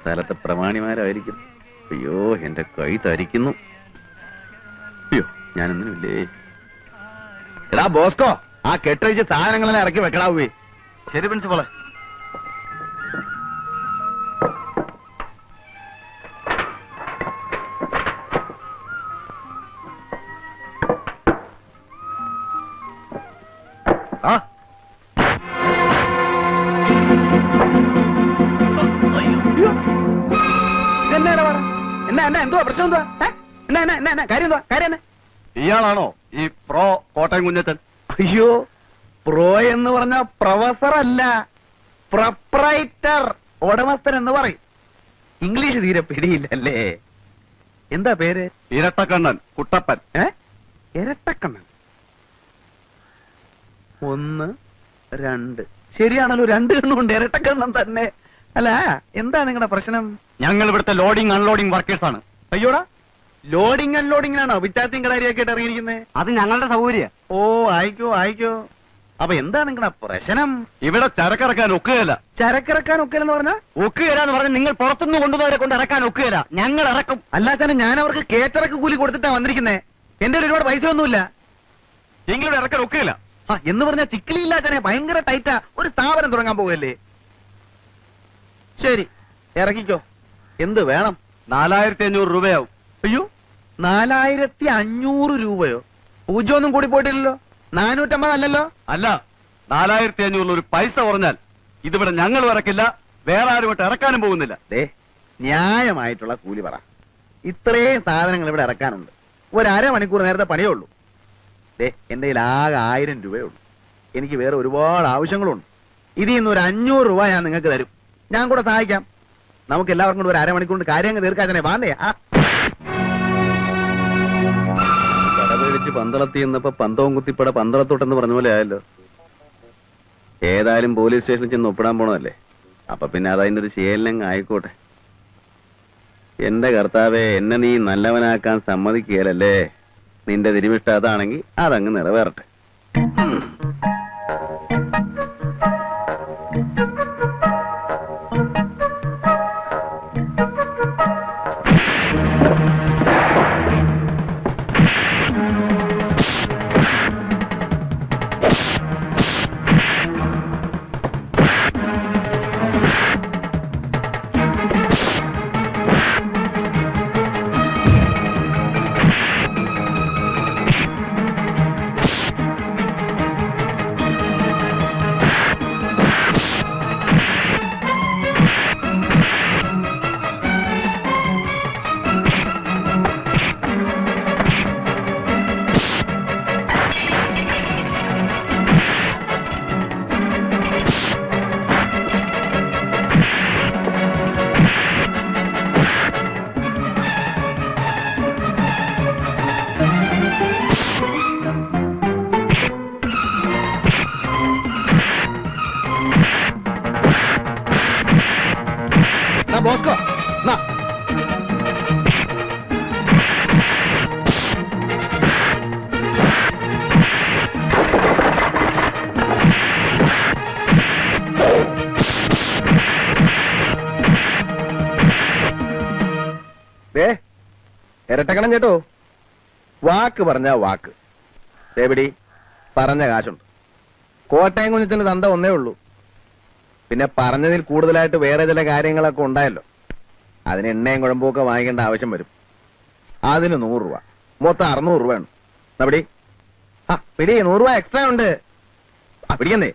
സ്ഥലത്തെ പ്രമാണിമാരായിരിക്കും. അയ്യോ എന്റെ കൈ തരിക്കുന്നു. അയ്യോ ഞാനൊന്നുമില്ലേ എടാ ബോസ്കോ ആ കെട്ടഴിച്ച് സാധനങ്ങളെല്ലാം ഇറക്കി വെക്കടാവേ ശരി പ്രിൻസിപ്പളെ. എന്നാ പറ എന്നാ എന്നാ എന്തുവാ പ്രശ്നം എന്തുവാ? ഏ? എന്നാ എന്നാ എന്നാ എന്നാ കാര്യം എന്തുവാ? കാര്യം എന്നാ? ഇയാളാണോ ഈ പ്രോ കോട്ടയം കുഞ്ഞച്ചൻ? അയ്യോ പ്രോ എന്ന് പറഞ്ഞ പ്രൊഫസർ അല്ല പ്രൊപ്രൈറ്റർ ഉടമസ്ഥൻ എന്ന് പറയും. ഇംഗ്ലീഷ് തീരെ പിടിയില്ലല്ലേ? എന്താ പേര്? ഇരട്ടക്കണ്ണൻ കുട്ടപ്പൻ. ഏ? ഇരട്ടക്കണ്ണൻ. ഒന്ന് രണ്ട്. ശരിയാണല്ലോ രണ്ട് കണ്ണുണ്ട്. ഇരട്ടക്കണ്ണൻ തന്നെ. അല്ല എന്താ നിങ്ങളുടെ പ്രശ്നം? ഞങ്ങൾ ഇവിടുത്തെ ലോഡിംഗ് അൺലോഡിംഗ് വർക്കേഴ്സ് ആണ്. അയ്യോടാ ലോഡിംഗ് അൺലോഡിംഗിലാണോ വിറ്റാത്തിയും കടാരിയൊക്കെ ആയിട്ട് ഇറങ്ങിയിരിക്കുന്നത് അത് ഞങ്ങളുടെ സൗകര്യ. ഓ ആയിക്കോ ആയിക്കോ. അപ്പൊ എന്താ നിങ്ങളുടെ പ്രശ്നം? ഇവിടെ ചരക്കിറക്കാൻ ഒക്കുകയില്ല. ചരക്കിറക്കാൻ ഒക്കില്ല എന്ന് പറഞ്ഞാ? ഒക്കുകയില്ല എന്ന് പറഞ്ഞാൽ നിങ്ങൾ പുറത്തുനിന്ന് കൊണ്ടുപോയവരെ കൊണ്ട് ഇറക്കാൻ ഒക്കുകയില്ല. ഞങ്ങൾ ഇറക്കും. അല്ലാതെ ഞാൻ അവർക്ക് കേറ്ററക്ക് കൂലി കൊടുത്തിട്ടാ വന്നിരിക്കുന്നേ. എന്റെ ഒരുപാട് പൈസ ഒന്നുമില്ല. നിങ്ങളുടെ ഇറക്കാൻ ഒക്കുകയില്ല. എന്ന് പറഞ്ഞാൽ ചിക്കിലില്ലാത്തനെ ഭയങ്കര ടൈറ്റാ ഒരു സ്ഥാപനം തുടങ്ങാൻ പോകല്ലേ ശരി ഇറങ്ങിക്കോ. എന്ത് വേണം? നാലായിരത്തി അഞ്ഞൂറ് രൂപയാവും. അയ്യോ നാലായിരത്തി അഞ്ഞൂറ് രൂപയോ? പൂജ്യം ഒന്നും കൂടി പോയിട്ടില്ലല്ലോ. നാനൂറ്റമ്പത് അല്ലല്ലോ. അല്ല നാലായിരത്തി അഞ്ഞൂറിൽ ഒരു പൈസ കുറഞ്ഞാൽ ഇതിവിടെ ഞങ്ങൾ ഇറക്കില്ല വേറെ ആരും ഇട്ട് ഇറക്കാനും പോകുന്നില്ല. ദേ ന്യായമായിട്ടുള്ള കൂലി പറ. ഇത്രയും സാധനങ്ങൾ ഇവിടെ ഇറക്കാനുണ്ട്. ഒരു അരമണിക്കൂർ നേരത്തെ പണിയേ ഉള്ളൂ. ദേ എന്റെ കയ്യിൽ ആകെ ആയിരം രൂപയേ ഉള്ളൂ. എനിക്ക് വേറെ ഒരുപാട് ആവശ്യങ്ങളുണ്ട്. ഇതിൽ നിന്ന് ഒരു അഞ്ഞൂറ് രൂപ ഞാൻ നിങ്ങൾക്ക് തരും. ഞാൻ കൂടെ സഹായിക്കാം. നമുക്ക് എല്ലാവർക്കും കൂടെ ഒരു അരമണിക്കൂർ കാര്യങ്ങൾ തീർക്കാൻ വാന്നേ. ആ. കടപേടിച്ച് പന്തളത്തി എന്നപ്പോ പന്തവും കുത്തിപ്പട പന്തളത്തോട്ടെന്ന് പറഞ്ഞ പോലെ ആയല്ലോ. ഏതായാലും പോലീസ് സ്റ്റേഷനിൽ ചെന്ന് ഒപ്പിടാൻ പോണതല്ലേ? അപ്പൊ പിന്നെ അതതിന്റെ ഒരു ശീലനങ്ങ് ആയിക്കോട്ടെ. എന്റെ കർത്താവെ എന്നെ നീ നല്ലവനാക്കാൻ സമ്മതിക്കുകയല്ലേ? നിന്റെ തിരുമിഷ്ട അതാണെങ്കിൽ അതങ്ങ് നിറവേറട്ടെ. ഇരട്ടക്കണം ചേട്ടോ. വാക്ക് പറഞ്ഞ വാക്ക്. എവിടി പറഞ്ഞ കാശുണ്ട്. കോട്ടയം കുഞ്ഞിത്തിന് തന്ത ഒന്നേ ഉള്ളൂ. പിന്നെ പറഞ്ഞതിൽ കൂടുതലായിട്ട് വേറെ ചില കാര്യങ്ങളൊക്കെ ഉണ്ടായല്ലോ. അതിന് എണ്ണയും കുഴമ്പൊക്കെ വാങ്ങിക്കേണ്ട ആവശ്യം വരും. അതിന് നൂറ് രൂപ. മൊത്തം അറുന്നൂറ് രൂപ ഉണ്ട് ദാ പിടി. ആ പിടി നൂറ് രൂപ എക്സ്ട്രാ ഉണ്ട്. ആ പിടിക്കുന്നേ.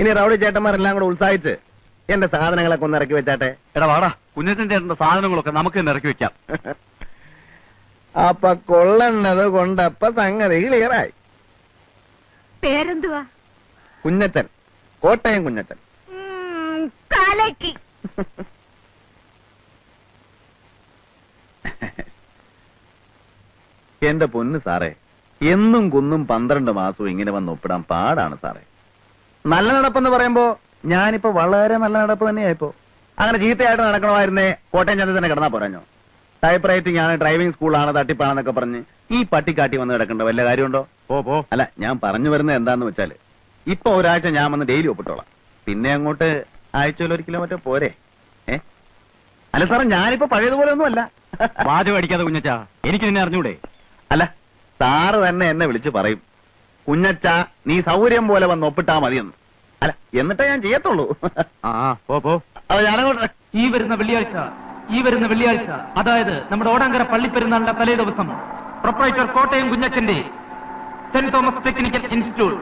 ഇനി റൗഡി ചേട്ടന്മാരെല്ലാം കൂടെ ഉത്സാഹിച്ച് എന്റെ സാധനങ്ങളൊക്കെ ഒന്ന് ഇറക്കി വെച്ചാട്ടെ. എടാ വാടാ. കുഞ്ഞച്ചൻ ചേട്ടന്റെ സാധനങ്ങളൊക്കെ നമുക്ക് തന്നെ ഇറക്കി വെക്കാം. അപ്പൊ കൊള്ളണത് കൊണ്ടപ്പ സംഗതി ക്ലിയറായി പേരെന്തുവാ? കുഞ്ഞത്തൻ കോട്ടയം കുഞ്ഞത്തൻ എന്റെ പൊന്ന് സാറേ എന്നും കുന്നും പന്ത്രണ്ട് മാസവും ഇങ്ങനെ വന്ന് ഒപ്പിടാൻ പാടാണ് സാറേ. നല്ല നടപ്പെന്ന് പറയുമ്പോ ഞാനിപ്പോ വളരെ നല്ല നടപ്പ് തന്നെയായിപ്പോ. അങ്ങനെ ചീത്തയായിട്ട് നടക്കണമായിരുന്നേ കോട്ടയം ചന്ദ്രൻ തന്നെ കിടന്നാ പോരാഞ്ഞോ? ടൈപ്പ് റൈറ്റിംഗ് ആണ് ഡ്രൈവിംഗ് സ്കൂളാണ് തട്ടിപ്പാണെന്നൊക്കെ പറഞ്ഞ് ഈ പട്ടിക്കാട്ടി വന്ന് കിടക്കേണ്ട വല്ല കാര്യമുണ്ടോ? പോ പോ. അല്ല ഞാൻ പറഞ്ഞു വരുന്നത് എന്താന്ന് വെച്ചാൽ ഇപ്പൊ ഒരാഴ്ച ഞാൻ വന്ന് ഡെയിലി ഒപ്പിട്ടോളാം. പിന്നെ അങ്ങോട്ട് ആഴ്ചയിൽ ഒരു കിലോമീറ്റർ പോരെ. ഏ? അല്ല സാറേ ഞാനിപ്പോ പഴയതുപോലെ ഒന്നും അല്ല വാചകം അടിക്കാതെ കുഞ്ഞച്ചാ എനിക്ക് നിന്നെ അറിഞ്ഞൂടെ? അല്ല സാറ് തന്നെ എന്നെ വിളിച്ച് പറയും കുഞ്ഞച്ച നീ സൗകര്യം പോലെ വന്ന് ഒപ്പിട്ടാ മതിയെന്ന്. അല്ല എന്നിട്ടേ ഞാൻ ചെയ്യത്തുള്ളൂ. ആ പോ പോ. ഞാനങ്ങോട്ട് ഈ വരുന്ന വെള്ളിയാഴ്ച ഈ വരുന്ന വെള്ളിയാഴ്ച അതായത് നമ്മുടെ ഓടാങ്കര പള്ളിപ്പെരുന്നാളിന്റെ തലേ ദിവസം പ്രൊപ്പറേറ്റർ കോട്ടയം കുഞ്ഞച്ചന്റെ സെന്റ് തോമസ് ടെക്നിക്കൽ ഇൻസ്റ്റിറ്റ്യൂട്ട്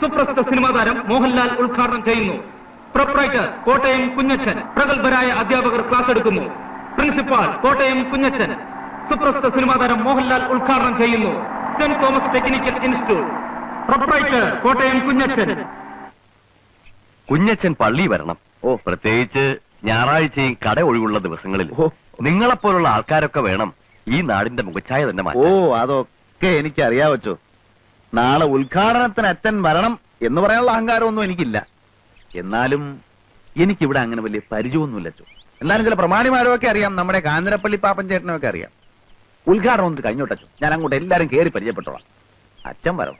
സുപ്രസിദ്ധ സിനിമാ താരം മോഹൻലാൽ ഉദ്ഘാടനം ചെയ്യുന്നു. പ്രൊപ്പറേറ്റർ കോട്ടയം കുഞ്ഞച്ചൻ പ്രഗത്ഭരായ അധ്യാപകർ ക്ലാസ് എടുക്കുന്നു. പ്രിൻസിപ്പാൾ കോട്ടയം കുഞ്ഞച്ചൻ സുപ്രസിദ്ധ സിനിമാ താരം മോഹൻലാൽ ഉദ്ഘാടനം ചെയ്യുന്നു. Saint Thomas technical institute proprietor Kottayam Kunjachan Kunjachan പള്ളി വരണം. ഓ. പ്രത്യേകിച്ച് ഞായറാഴ്ചയും കട ഒഴിവുള്ള ദിവസങ്ങളിൽ. ഓ. നിങ്ങളെപ്പോലുള്ള ആൾക്കാരൊക്കെ വേണം ഈ നാടിന്റെ മുഖച്ഛായ തന്നെ ഓ മാറ്റാൻ അതൊക്കെ എനിക്ക് അറിയാവച്ചു നാളെ ഉദ്ഘാടനത്തിന് അച്ഛൻ വരണം എന്ന് പറയാനുള്ള അഹങ്കാരമൊന്നും എനിക്കില്ല. എന്നാലും എനിക്കിവിടെ അങ്ങനെ വലിയ പരിചയമൊന്നുമില്ല അച്ചു എന്നാലും ചില പ്രമാണിമാരൊക്കെ അറിയാം നമ്മുടെ കാഞ്ഞിരപ്പള്ളി പാപ്പൻ ചേട്ടനൊക്കെ അറിയാം. ഉദ്ഘാടനം ഒന്ന് കഴിഞ്ഞോട്ടു ഞാൻ അങ്ങോട്ട് എല്ലാരും കയറി പരിചയപ്പെട്ടോളാം. അച്ഛൻ വരണം.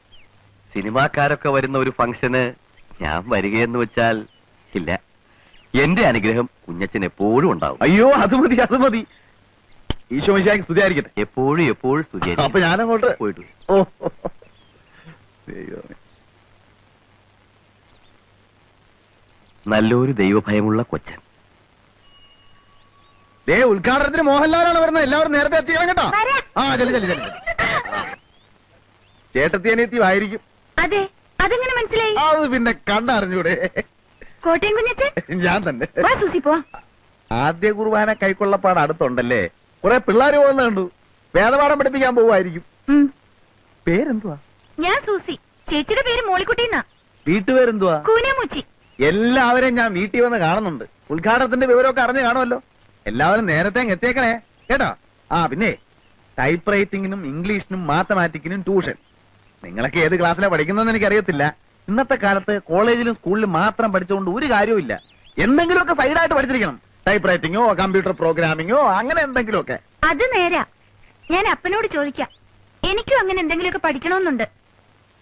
സിനിമാക്കാരൊക്കെ വരുന്ന ഒരു ഫംഗ്ഷന് ഞാൻ വരികയെന്ന് വെച്ചാൽ ഇല്ല. എന്റെ അനുഗ്രഹം കുഞ്ഞച്ചൻ എപ്പോഴും ഉണ്ടാവും. അയ്യോ അത് മതി അത് മതി. ഈശോ മിശിഹായ്ക്ക് സ്തുതിയായിരിക്കട്ടെ. എപ്പോഴും എപ്പോഴും അപ്പൊ ഞാനങ്ങോട്ട് പോയിട്ട് വരൂ. ഓ. ദൈവമേ. നല്ലൊരു ദൈവഭയമുള്ള കൊച്ചൻ. ദേ ഉദ്ഘാടനത്തിന് മോഹൻലാലാണ് വരുന്നത്. എല്ലാവരും നേരത്തെ എത്തിക്കണം കേട്ടോ. ആ ചെല്ലു ചെല്ലു ചെല്ലു. ചേട്ടത്തി ആയിരിക്കും. അതെ. അതെങ്ങനെ മനസ്സിലായി? അത് പിന്നെ കണ്ടറിഞ്ഞൂടെ. കോട്ടയം കുഞ്ഞച്ചൻ? ഞാൻ തന്നെ. വാ സൂസി പോ ആദ്യ കുർബാന കൈക്കൊള്ളപ്പാട് അടുത്തുണ്ടല്ലേ? കുറെ പിള്ളേര് പോകുന്ന കണ്ടു. വേദപാഠം പഠിപ്പിക്കാൻ പോവായിരിക്കും ഉം. പേരെന്തുവാ? ഞാൻ സൂസി. ചേച്ചിയുടെ പേര് മോളിക്കുട്ടിന്നാ. വീട്ടുപേരെന്തുവാ? കൂനമൂച്ചി. എല്ലാവരെയും ഞാൻ വീട്ടിൽ വന്ന് കാണുന്നുണ്ട്. ഉദ്ഘാടനത്തിന്റെ വിവരമൊക്കെ അറിഞ്ഞു കാണുമല്ലോ. എല്ലാവരും നേരത്തെ അങ്ങ് എത്തിയേക്കണേ. കേട്ടോ? ആ പിന്നെ ടൈപ്പ് റൈറ്റിംഗിനും ഇംഗ്ലീഷിനും മാത്തമാറ്റിക്കിനും ട്യൂഷൻ നിങ്ങളൊക്കെ ഏത് ക്ലാസ്സിലാണ് പഠിക്കുന്നതെന്ന് എനിക്കറിയത്തില്ല. ഇന്നത്തെ കാലത്ത് കോളേജിലും സ്കൂളിലും മാത്രം പഠിച്ചുകൊണ്ട് ഒരു കാര്യവുമില്ല. എന്തെങ്കിലുമൊക്കെ സൈഡായിട്ട് പഠിച്ചിരിക്കണം. ടൈപ്പ് റൈറ്റിംഗോ കമ്പ്യൂട്ടർ പ്രോഗ്രാമിംഗോ അങ്ങനെ എന്തെങ്കിലുമൊക്കെ. അത് നേരാ. ഞാൻ അപ്പനോട് ചോദിക്കാം. എനിക്കും അങ്ങനെ എന്തെങ്കിലുമൊക്കെ പഠിക്കണമെന്നുണ്ട്.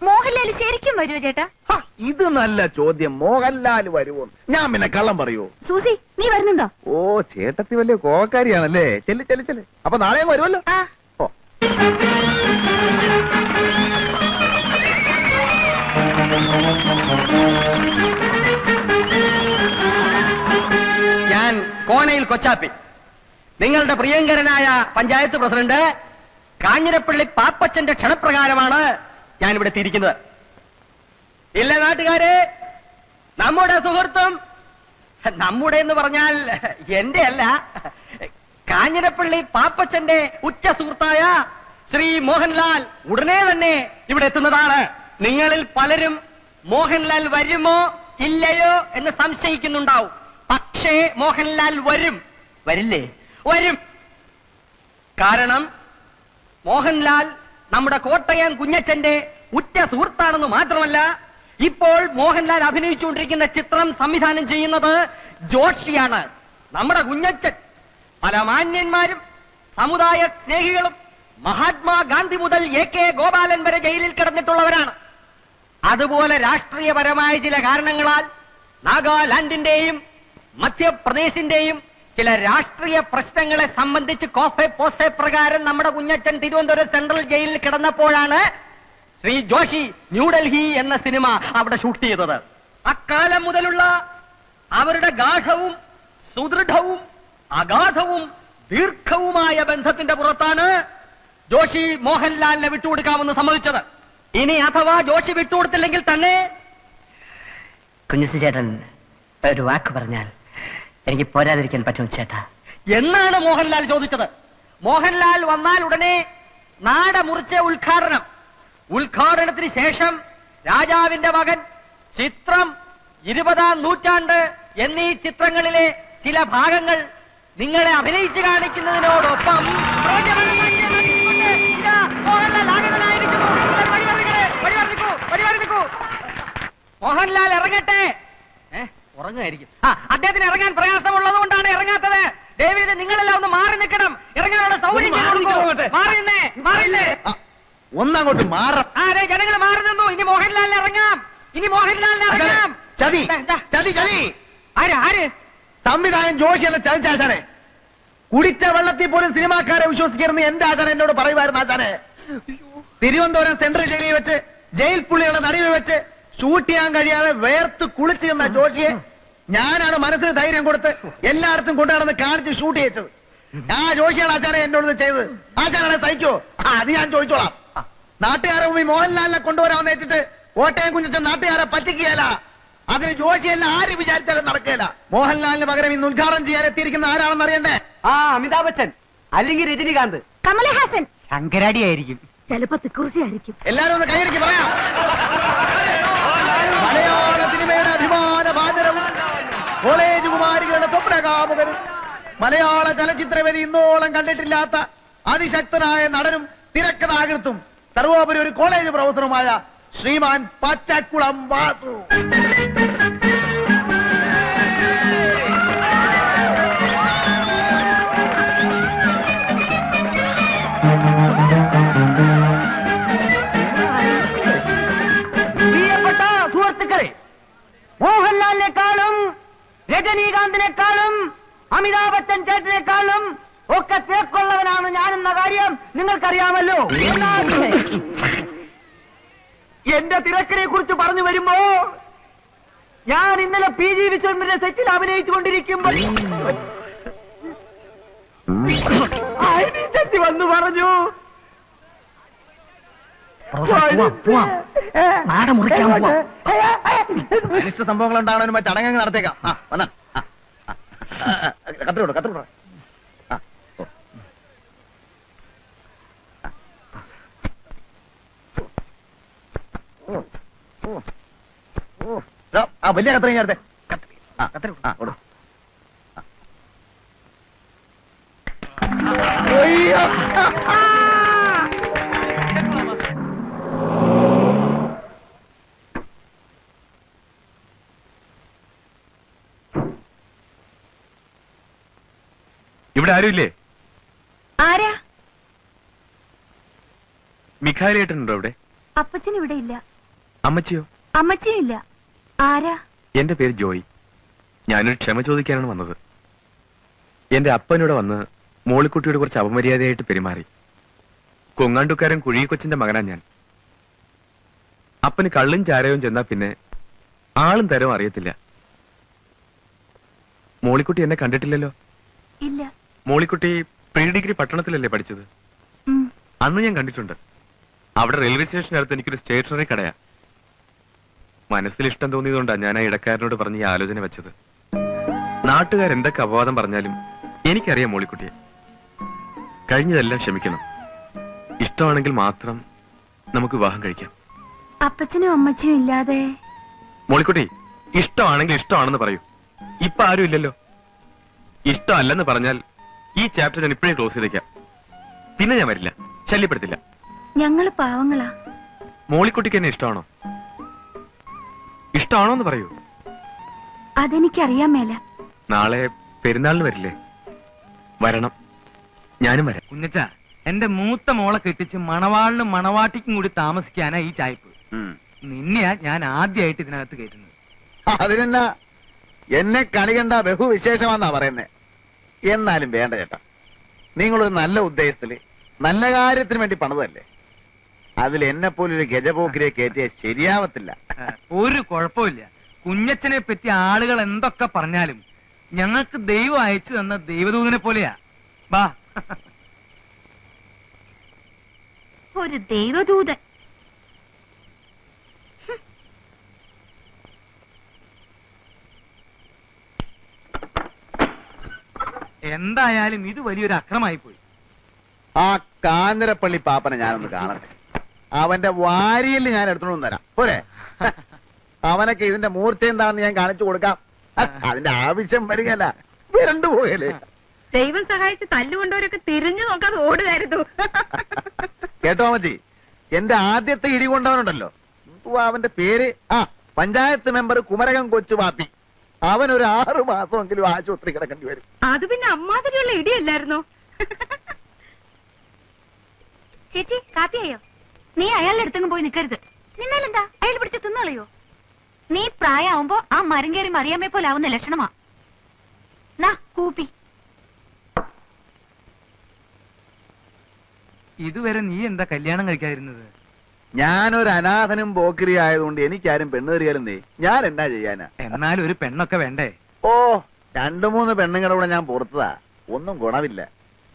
മോഹൻലാൽ ശരിക്കും വരുമോ ചേട്ടാ? ഹ, ഇത് നല്ല ചോദ്യം. മോഹൻലാൽ വരുമോ ഞാൻ പിന്നെ കള്ളം പറയൂ. സൂസി നീ വരുന്നുണ്ടോ? ഓ ചേട്ടത്തി വലിയ കോവക്കാരിയാണല്ലേ? ചെല്ലു ചെല്ലു ചെല്ലു. അപ്പൊ നാളെ അങ്ങ് വരുമല്ലോ. ആ. ഓ. ഞാൻ കോനയിൽ കൊച്ചാപ്പി. നിങ്ങളുടെ പ്രിയങ്കരനായ പഞ്ചായത്ത് പ്രസിഡന്റ് കാഞ്ഞിരപ്പള്ളി പാപ്പച്ചന്റെ ക്ഷണപ്രകാരമാണ് ഞാൻ ഇവിടെ എത്തിയിരിക്കുന്നത്. ഇല്ല നാട്ടുകാരെ നമ്മുടെ സുഹൃത്തും നമ്മുടെ എന്ന് പറഞ്ഞാൽ എന്റെ അല്ല കാഞ്ഞിരപ്പള്ളി പാപ്പച്ചന്റെ ഉച്ച സുഹൃത്തായ ശ്രീ മോഹൻലാൽ ഉടനെ തന്നെ ഇവിടെ എത്തുന്നതാണ്. നിങ്ങളിൽ പലരും മോഹൻലാൽ വരുമോ ഇല്ലയോ എന്ന് സംശയിക്കുന്നുണ്ടാവും. പക്ഷേ മോഹൻലാൽ വരും. വരില്ലേ? വരും. കാരണം മോഹൻലാൽ നമ്മുടെ കോട്ടയം കുഞ്ഞച്ചന്റെ ഉറ്റ സുഹൃത്താണെന്ന് മാത്രമല്ല ഇപ്പോൾ മോഹൻലാൽ അഭിനയിച്ചുകൊണ്ടിരിക്കുന്ന ചിത്രം സംവിധാനം ചെയ്യുന്നത് ജോഷിയാണ് നമ്മുടെ കുഞ്ഞച്ചൻ. പല മാന്യന്മാരും സമുദായ സ്നേഹികളും മഹാത്മാഗാന്ധി മുതൽ എ കെ ഗോപാലൻ വരെ ജയിലിൽ കിടന്നിട്ടുള്ളവരാണ്. അതുപോലെ രാഷ്ട്രീയപരമായ ചില കാരണങ്ങളാൽ നാഗാലാൻഡിന്റെയും മധ്യപ്രദേശിന്റെയും ചില രാഷ്ട്രീയ പ്രശ്നങ്ങളെ സംബന്ധിച്ച് കോഫെ പോസെ പ്രകാരം നമ്മുടെ കുഞ്ഞച്ചൻ തിരുവനന്തപുരം സെൻട്രൽ ജയിലിൽ കിടന്നപ്പോഴാണ് ശ്രീ ജോഷി ന്യൂഡൽഹി എന്ന സിനിമ അവിടെ ഷൂട്ട് ചെയ്തത്. അക്കാലം മുതലുള്ള അവരുടെ ഗാഠവും സുദൃഢവും അഗാധവും ദീർഘവുമായ ബന്ധത്തിന്റെ പുറത്താണ് ജോഷി മോഹൻലാലിനെ വിട്ടുകൊടുക്കാമെന്ന് സമ്മതിച്ചത്. ഇനി അഥവാ ജോഷി വിട്ടുകൊടുത്തില്ലെങ്കിൽ തന്നെ? കുഞ്ഞുസി ചേട്ടൻ ഒരു വാക്ക് പറഞ്ഞാൽ എനിക്ക് പോരാതിരിക്കാൻ പറ്റും ചേട്ടാ. എന്നാണ് മോഹൻലാൽ ചോദിച്ചത്? മോഹൻലാൽ വന്നാൽ ഉടനെ നാട മുറിച്ച ഉദ്ഘാടനം. ഉദ്ഘാടനത്തിന് ശേഷം രാജാവിന്റെ മകൻ ചിത്രം ഇരുപതാം നൂറ്റാണ്ട് എന്നീ ചിത്രങ്ങളിലെ ചില ഭാഗങ്ങൾ നിങ്ങളെ അഭിനയിച്ചു കാണിക്കുന്നതിനോടൊപ്പം മോഹൻലാൽ ഇറങ്ങട്ടെ. ഉറങ്ങുമായിരിക്കും. ആ അദ്ദേഹത്തിന് ഇറങ്ങാൻ പ്രയാസമുള്ളത് കൊണ്ടാണ് ഇറങ്ങാത്തത്. ഡേവിഡ് നിങ്ങളെല്ലാം ഒന്ന് മാറി നിൽക്കണം. ഇറങ്ങാനുള്ള സൗകര്യം ഒന്ന് മാറി ചെയ്തു കൊടുക്കൂ. അങ്ങോട്ട്. മാറി നിന്നേ, മാറി നിന്നേ. ആ, ഒന്നങ്ങോട്ട് മാറാം ആ അതെ ജനങ്ങൾ മാറി നിന്നു ഇനി മോഹൻലാലിന് ഇറങ്ങാം. ഇനി മോഹൻലാലിന് ഇറങ്ങാം. ചതി. ചതി ചതി. ആര് ആര്? സംവിധായകൻ ജോഷിയല്ല ചതിച്ചാച്ചാനെ കുടിച്ച വെള്ളത്തിൽ പോലും സിനിമാക്കാരെ വിശ്വസിക്കരുന്ന് എന്റെ ആചാരം എന്നോട് പറയുമായിരുന്നു ആചാനെ തിരുവനന്തപുരം സെൻട്രൽ ജയിലിൽ വെച്ച് ജയിൽ പുള്ളികളെ നടുവിൽ വെച്ച് ഷൂട്ട് ചെയ്യാൻ കഴിയാതെ വേർത്ത് കുളിച്ചു നിന്ന ജോഷിയെ ഞാനാണ് മനസ്സിന് ധൈര്യം കൊടുത്ത് എല്ലായിടത്തും കൊണ്ടുനടന്ന് കാണിച്ച് ഷൂട്ട് ചെയ്യിച്ചത്. ആ ജോഷിയാണ് ആചാരം എന്നോട് ചെയ്തത്. ആചാരാണെ തയ്ക്കോ? ആ, അത് ഞാൻ ചോദിച്ചോളാം. നാട്ടുകാരെ മുമ്പിൽ മോഹൻലാലിനെ കൊണ്ടുവരാമെന്ന് വെച്ചിട്ട് കോട്ടയം കുഞ്ഞിച്ച നാട്ടുകാരെ പറ്റിക്കുകയല്ല. അതിന് ജോഷിയല്ല ആര് വിചാരിച്ചാലും നടക്കുകയില്ല. മോഹൻലാലിന് പകരം ഇന്ന് ഉദ്ഘാടനം ചെയ്യാൻ എത്തിയിരിക്കുന്ന ആരാണെന്ന് അറിയണ്ടേ? ആ അമിതാഭ് ബച്ചൻ അല്ലെങ്കിൽ രജനികാന്ത്. കമലഹാസൻ. ശങ്കരാടി ആയിരിക്കും. ചിലപ്പോ തിക്കുറിച്ചായിരിക്കും എല്ലാരും ഒന്ന് കൈയടിക്ക് പറയാം മലയാള സിനിമയുടെ അഭിമാന പാചരവും കോളേജ് സ്വപ്നകാമുകനും മലയാള ചലച്ചിത്രവേദി ഇന്നോളം കണ്ടിട്ടില്ലാത്ത അതിശക്തനായ നടനും തിരക്കഥാകൃത്തും സർവോപരി ഒരു കോളേജ് പ്രൊഫസറുമായ ശ്രീമാൻ പച്ചക്കുളം വാസു. പി ജി വിശ്വന്റെ സെറ്റിൽ വന്നു പറഞ്ഞു. അനിഷ്ട സംഭവങ്ങൾ ഉണ്ടാകണ ചടങ്ങ് നടത്തേക്കാം. ആ വന്നാ. കത്തിരോട് കത്തിരോട് ആ ഓ. ഓ, ഓ, ഓ. ദാ, ആ വലിയ കത്ര. അയ്യോ. ഇവിടെ ആരുമില്ലേ? ആരാ? മിഖാലേട്ടനുണ്ടോ ഇവിടെ അപ്പച്ചൻ ഇവിടെ ഇല്ല. അമ്മച്ചിയോ? അമ്മച്ചിയും ഇല്ല. ആരാ? എന്റെ പേര് ജോയി. ഞാനൊരു ക്ഷമ ചോദിക്കാനാണ് വന്നത്. എന്റെ അപ്പനൂടെ വന്ന് മോളിക്കുട്ടിയോട് കുറച്ച് അപമര്യാദയായിട്ട് പെരുമാറി. കൊങ്ങാണ്ടുക്കാരൻ കുഴികൊച്ചിന്റെ മകനാ ഞാൻ. അപ്പന് കള്ളും ചാരവും ചെന്നാ പിന്നെ ആളും തരവും അറിയത്തില്ല. മോളിക്കുട്ടി എന്നെ കണ്ടിട്ടില്ലല്ലോ? ഇല്ല. മോളിക്കുട്ടി പ്രീ ഡിഗ്രി പട്ടണത്തിലല്ലേ പഠിച്ചത്? അന്ന് ഞാൻ കണ്ടിട്ടുണ്ട്. അവിടെ റെയിൽവേ സ്റ്റേഷനടുത്ത് എനിക്കൊരു സ്റ്റേഷനറി കടയാ. മനസ്സിൽ ഇഷ്ടം തോന്നിയതുകൊണ്ടാണ് ഞാൻ ആ ഇടക്കാരനോട് പറഞ്ഞ് ഈ ആലോചന വെച്ചത്. നാട്ടുകാർ എന്തൊക്കെ അപവാദം പറഞ്ഞാലും എനിക്കറിയാം മോളിക്കുട്ടിയെ. കഴിഞ്ഞതെല്ലാം ക്ഷമിക്കണം. ഇഷ്ടമാണെങ്കിൽ മാത്രം നമുക്ക് വിവാഹം കഴിക്കാം. അപ്പച്ചനും അമ്മച്ചും ഇല്ലാതെ? മോളിക്കുട്ടി ഇഷ്ടമാണെങ്കിൽ ഇഷ്ടമാണെന്ന് പറയൂ. ഇപ്പൊ ആരും ഇല്ലല്ലോ. ഇഷ്ടമല്ലെന്ന് പറഞ്ഞാൽ ഈ ചാപ്റ്റർ ഞാൻ ഇപ്പോഴേ ക്ലോസ് ചെയ്തേക്കാം. പിന്നെ ഞാൻ വരില്ല. ശല്യപ്പെടുത്തില്ല. ഞങ്ങൾ പാവങ്ങളാ. മോളിക്കുട്ടിക്ക് എന്നെ ഇഷ്ടമാണോ? ഇഷ്ടമാണോ എന്ന് പറയൂ. അതെനിക്കറിയാൻ മേല. നാളെ പെരുന്നാളിന് വരില്ലേ? വരണം. ഞാനും വരാം. കുഞ്ഞച്ച എന്റെ മൂത്ത മോളെ കെട്ടിച്ച് മണവാളിനും മണവാട്ടിക്കും കൂടി താമസിക്കാനാ ഈ ചായ്പ്. നിന്നെയാ ഞാൻ ആദ്യമായിട്ട് ഇതിനകത്ത് കയറ്റുന്നത് അതിനെന്നാ? എന്നെ കണി കണ്ട ബഹുവിശേഷമാന്നാ പറയുന്നേ. എന്നാലും വേണ്ട ചേട്ടാ. നിങ്ങളൊരു നല്ല ഉദ്ദേശത്തിൽ നല്ല കാര്യത്തിന് വേണ്ടി പണിതല്ലേ അതിൽ എന്നെ പോലൊരു ഗജപോക്കിരെ കയറ്റിയാൽ ശരിയാവത്തില്ല. ഒരു കുഴപ്പമില്ല. കുഞ്ഞച്ചനെ പറ്റി ആളുകൾ എന്തൊക്കെ പറഞ്ഞാലും ഞങ്ങൾക്ക് ദൈവം അയച്ചു തന്ന ദൈവദൂതനെ പോലെയാ. ബാ. ഒരു ദൈവദൂതൻ. എന്തായാലും ഇത് വലിയൊരു അക്രമായി പോയി ആ കാഞ്ഞിരപ്പള്ളി പാപ്പനെ ഞാനൊന്ന് കാണട്ടെ. അവന്റെ വാരിയിൽ ഞാൻ എടുത്തോണ്ട് തരാം. പോരെ? അവനൊക്കെ ഇതിന്റെ മൂർച്ച എന്താണെന്ന് ഞാൻ കാണിച്ചു കൊടുക്കാം. അതിന്റെ ആവശ്യം വരികയല്ല. വരണ്ടു പോകല്ലേ? ദൈവം സഹായിച്ച് തല്ലുകൊണ്ടവരൊക്കെ തിരിഞ്ഞു നോക്കാതെ ഓടുകയായിരുന്നു. കേട്ടോ മതി എന്റെ ആദ്യത്തെ ഇടി കൊണ്ടവനുണ്ടല്ലോ. അവന്റെ പേര്? ആ പഞ്ചായത്ത് മെമ്പർ കുമരകം കൊച്ചു പാപ്പി അവൻ ഒരു ആറു മാസമെങ്കിലും ആശുപത്രി കിടക്കേണ്ടി വരും. അത് പിന്നെ അമ്മാതിരിയുള്ള ഇടിയല്ലായിരുന്നോ? ചേച്ചി കാപ്പിയായോ? നീ അയാളുടെ അടുത്തെങ്കിലും പോയി നിൽക്കരുത് നിന്നാലെന്താ? അയാൾ പിടിച്ച് തിന്നളയോ? നീ പ്രായമാവുമ്പോ ആ മരം കയറി മറിയാമ്മയെ പോലെ ആവുന്ന ലക്ഷണമാ. നാ കൂപ്പി. ഇതുവരെ നീ എന്താ കല്യാണം കഴിക്കാതിരുന്നത്? ഞാനൊരു അനാഥനും പോക്കിരി ആയതുകൊണ്ട് എനിക്കാരും പെണ്ണ് തരികയാലും നീ ഞാൻ എന്താ ചെയ്യാനാ? എന്നാലും ഒരു പെണ്ണൊക്കെ വേണ്ടേ? ഓ രണ്ടു മൂന്ന് പെണ്ണുങ്ങളുടെ കൂടെ ഞാൻ പുറത്തതാ. ഒന്നും ഗുണമില്ല.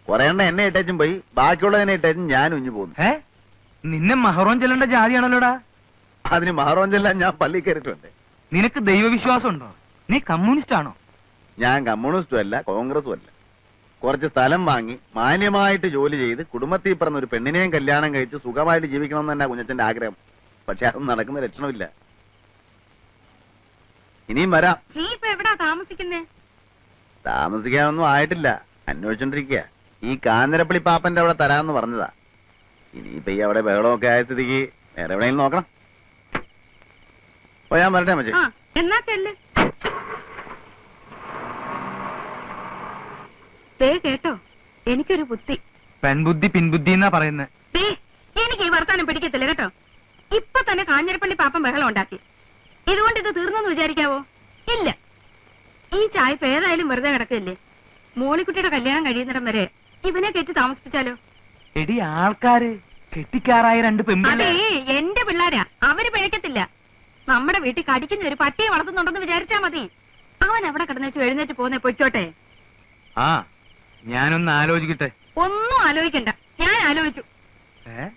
കൊറേണ്ണ എണ്ണം എന്നെ ഇട്ടേച്ചും പോയി. ബാക്കിയുള്ളതിനെ ഇട്ടേച്ചും ഞാൻ ഉഞ്ഞു പോന്നു. ഏ? നിന്നെ മഹറോൻ ചെല്ലേണ്ട ജാതിയാണല്ലോടാ? അതിന് മഹാറോഞ്ചെല്ലാം ഞാൻ പള്ളി കയറിയിട്ടുണ്ട്. നിനക്ക് ദൈവവിശ്വാസം ഉണ്ടോ നീ കമ്മ്യൂണിസ്റ്റ് ആണോ ഞാൻ കമ്മ്യൂണിസ്റ്റും അല്ല കോൺഗ്രസും അല്ല. കുറച്ച് സ്ഥലം വാങ്ങി മാന്യമായിട്ട് ജോലി ചെയ്ത് കുടുംബത്തിൽ പറഞ്ഞ ഒരു പെണ്ണിനെയും കല്യാണം കഴിച്ച് സുഖമായിട്ട് ജീവിക്കണം എന്ന് തന്നെ കുഞ്ഞച്ചന്റെ ആഗ്രഹം. പക്ഷെ അതൊന്നും നടക്കുന്ന ലക്ഷണമില്ല. ഇനിയും വരാം. നീ ഇപ്പൊ എവിടാ താമസിക്കുന്നേ? താമസിക്കാനൊന്നും ആയിട്ടില്ല. അന്വേഷിച്ചോണ്ടിരിക്കുക ഈ കാഞ്ഞിരപ്പള്ളി പാപ്പന്റെ അവിടെ തരാന്ന് പറഞ്ഞതാ. ഇനിയിപ്പൊ ഈ അവിടെ ബഹളമൊക്കെ ആയ സ്ഥിതിക്ക് വേറെ എവിടെയെങ്കിലും നോക്കണം. ഓ ഞാൻ വരട്ടെ മച്ചേ എന്നാ ചെല്ല്. ദേ കേട്ടോ എനിക്കൊരു ബുദ്ധി. പെൺബുദ്ധി പിൻബുദ്ധി എന്നാ പറയുന്നത് ദേ എനിക്ക് ഈ വർത്താനം പിടിക്കത്തില്ല കേട്ടോ. ഇപ്പൊ തന്നെ കാഞ്ഞിരപ്പള്ളി പാപ്പൻ ബഹളം ഉണ്ടാക്കി. ഇതുകൊണ്ട് ഇത് തീർന്നെന്ന് വിചാരിക്കാവോ? ഇല്ല. ഈ ചായപ്പ് ഏതായാലും വെറുതെ കിടക്കില്ലേ? മോളിക്കുട്ടിയുടെ കല്യാണം കഴിയുന്നിടം വരെ ഇവനെ കയറ്റി താമസിപ്പിച്ചാലോ? എടി ആൾക്കാര് കെട്ടിക്കാറായ രണ്ട് അതേ പെൺപിള്ളേ എന്റെ പിള്ളാരാ. അവർ പിഴക്കത്തില്ല നമ്മുടെ വീട്ടിൽ കടിക്കുന്ന ഒരു പട്ടിയെ വളർത്തുന്നുണ്ടെന്ന് വിചാരിച്ചാ മതി. അവൻ അവിടെ കിടന്നു എഴുന്നേറ്റ് പോന്നെ പൊയ്ക്കോട്ടെ. ആ ഞാനൊന്ന് ആലോചിക്കട്ടെ. ഒന്നും ആലോചിക്കണ്ട. ഞാൻ ആലോചിച്ചു. ഏ?